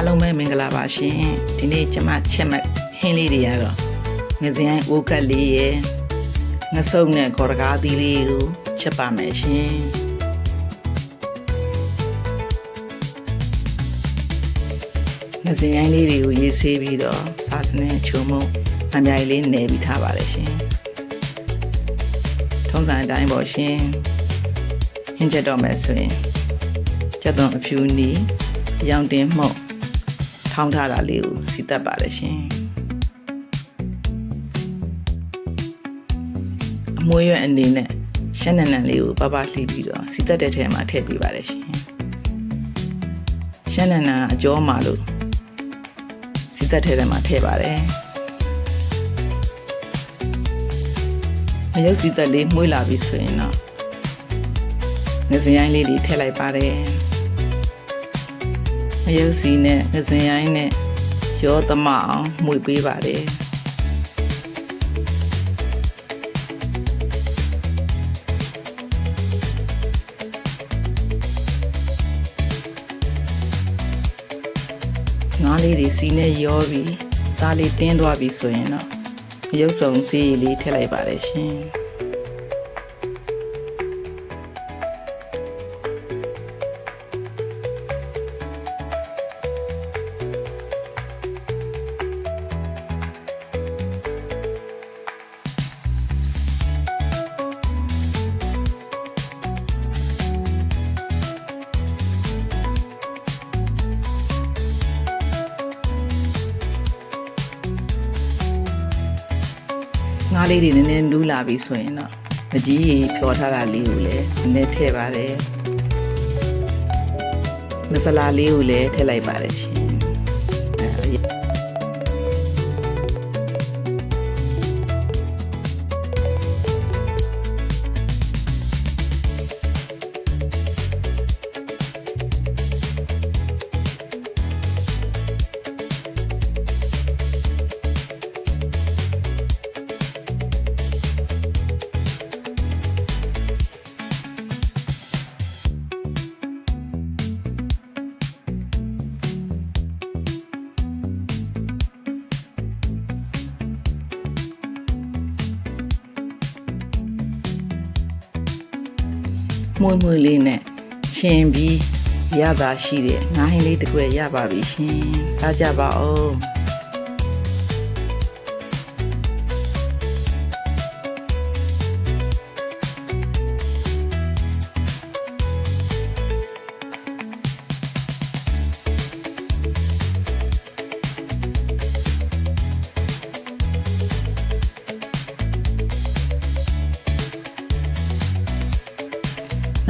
အားလုံးပဲမင်္ဂလာပါရှင်ဒီနေ့ကျမချက်မှတ်ဟင်းလေးတွေရတော့ငစရိုင်းအိုးကတ်လေးရယ်ငစုံနဲ့ခေါ်တကားသီးလေးကိုချက်ပါမယ်ရှင်ငစရိုင်းလေးတွေကိုရေးဆေးပြီးတော့စားစနဲ့ချုံမုံအမြိုင်လေးနယ်ပြီးထားပါတယ်ရှင်ထုံးစံအတိုင်းပေါ့ရှင်ဟင်းချက်တော့မယ်ဆိုရင်ချက်သွန်အဖြူနီရောင်တင်မှုတ် ထောင်းထားတာလေးကိုစီတက်ပါတယ်ရှင်အမွှေးရွက်အနေနဲ့ရှမ်းနံနံလေးကိုပပလှီးပြီးတော့စီတက်တဲ့ထဲမှာထည့်ပေးပါတယ်ရှင်ရှမ်းနံနံအကျော်မှာလို့စီတက်ထဲထဲမှာထည့်ပါတယ်မရုပ်စီတက်လေးမှုေးလာပြီဆိုရင်တော့ငစရိုင်းလေးတွေထည့်လိုက်ပါတယ်မ ရုပ်စီနဲ့ငစရိုင်းနဲ့ရောသမအောင်မှုေးပေးပါတယ်ငါးလေးတွေစီနဲ့ရောပြီးသားလေးတင်းသွားပြီဆိုရင်တော့ရုပ်စုံစီးရည်လေးထည့်လိုက်ပါတယ်ရှင် ငါးလေးတွေနည်းနည်းလူးလာပြီဆိုရင်တော့မကြီးရေဖြောထားတာလေးကိုလည်းနည်းနည်းထည့်ပါတယ်မဆလာလေးကိုလည်းထည့်လိုက်ပါတယ်ရှင် မွေ့မွေ့လေးနဲ့ချင်းပြီးရတာရှိတဲ့ငါးဟင်းလေးတစ်ခွက်ရပါပြီရှင်စားကြပါဦး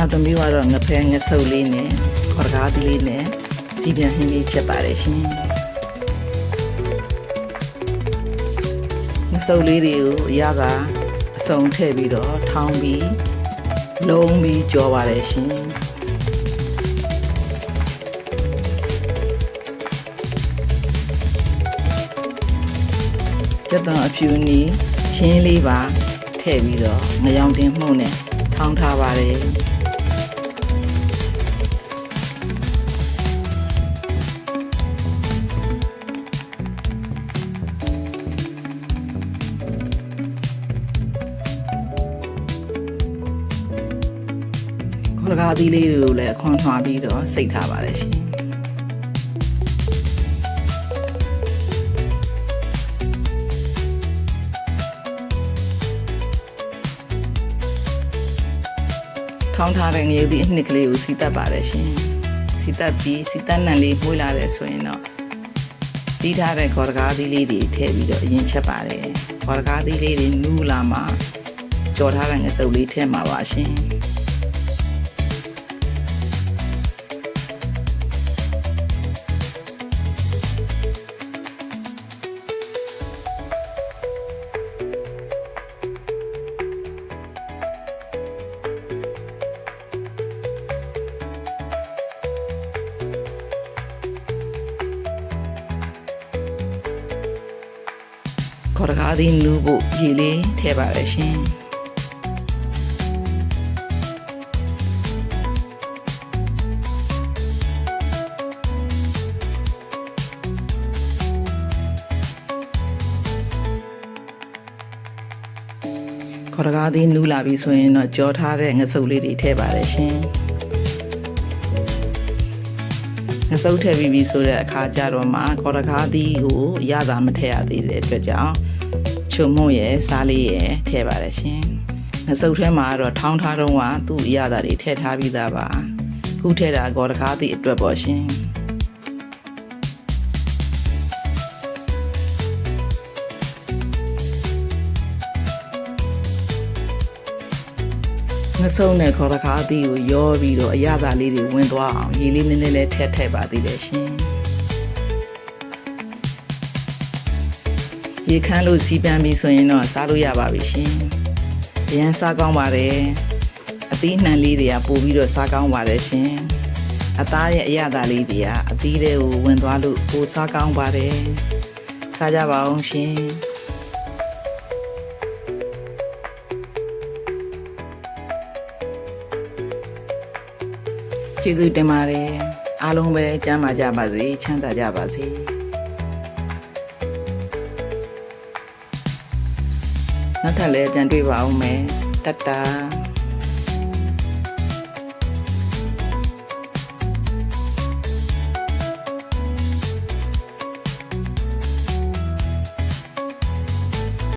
နောက်တစ်မျိုးကတော့ငဖဲငဆုပ်လေးနဲ့ခေါ်ကားသီးလေးနဲ့စီပြန်ဟင်းလေးချက်ပါတယ်ရှင်ငဆုပ်လေးတွေကိုအရသာအစုံထည့်ပြီးတော့ထောင်းပြီးလုံးပြီးကြောပါတယ်ရှင်ကျက်တံအဖြူနီချင်းလေးပါထည့်ပြီးတော့ငရောင်တင်မှုန့်နဲ့ထောင်းထားပါတယ် ခေါ်ကားသီးလေးတွေကိုလည်းအခွန်ထွားပြီးတော့စိတ်ထားပါတယ်ရှင်ထောင်းထားတဲ့ငရုတ်ဒီအနှစ်ကလေးကိုစီတက်ပါတယ်ရှင်စီတက်ပြီးစီတက်နံလေးမှုေးလာတယ်ဆိုရင်တော့ပြီးထားတဲ့ခေါ်ကားသီးလေးတွေထည့်ပြီးတော့အရင်ချက်ပါတယ်ခေါ်ကားသီးလေးတွေနူးလာမှကြော်ထားတဲ့ငစုပ်လေးထည့်မှာပါရှင် ခေါ်တကားသည်နူးဖို့ရေလေးထည့်ပါရရှင်ခေါ်တကားသေးနူးလာပြီဆိုရင်တော့ကြောထားတဲ့ငစုပ်လေးတွေထည့်ပါရရှင်ငစုပ်ထည့်ပြီးပြီဆိုတဲ့အခါကျတော့မှခေါ်တကားသီးကိုရတာမထည့်ရသေးတဲ့အတွက်ကြောင့် ချုံမုံရဲ့စားလေးရဲ့ထည့်ပါတယ်ရှင်ငစုပ်ထဲမှာတော့ထောင်းထားတော့ကသူ့အရသာတွေထည့်ထားပြီးသားပါခုထည့်တာခေါ်တကားသေးအတွက်ပေါ့ရှင်ငဆုံနဲ့ခေါ်တခါအသီးကိုရောပြီးတော့အရသာလေးတွေဝင်သွားအောင်ရေလေးနည်းနည်းလေးထည့်ထည့်ပါသေးတယ်ရှင် ရေခမ်းလို့စီးပန်းပြီဆိုရင်တော့စားလို့ရပါပြီရှင်အရန်စားကောင်းပါတယ်အသီးနှံလေးတွေကပို့ပြီးတော့စားကောင်းပါတယ်ရှင်အသားရဲ့အရသာလေးတွေကအသီးတွေကိုဝင်သွားလို့ပိုစားကောင်းပါတယ်စားကြပါအောင်ရှင်ကျေးဇူးတင်ပါတယ်အားလုံးပဲကျမ်းမာကြပါစေချမ်းသာကြပါစေ နောက်ထပ်လည်းပြန်တွေ့ပါအောင်မယ်တတ်တာ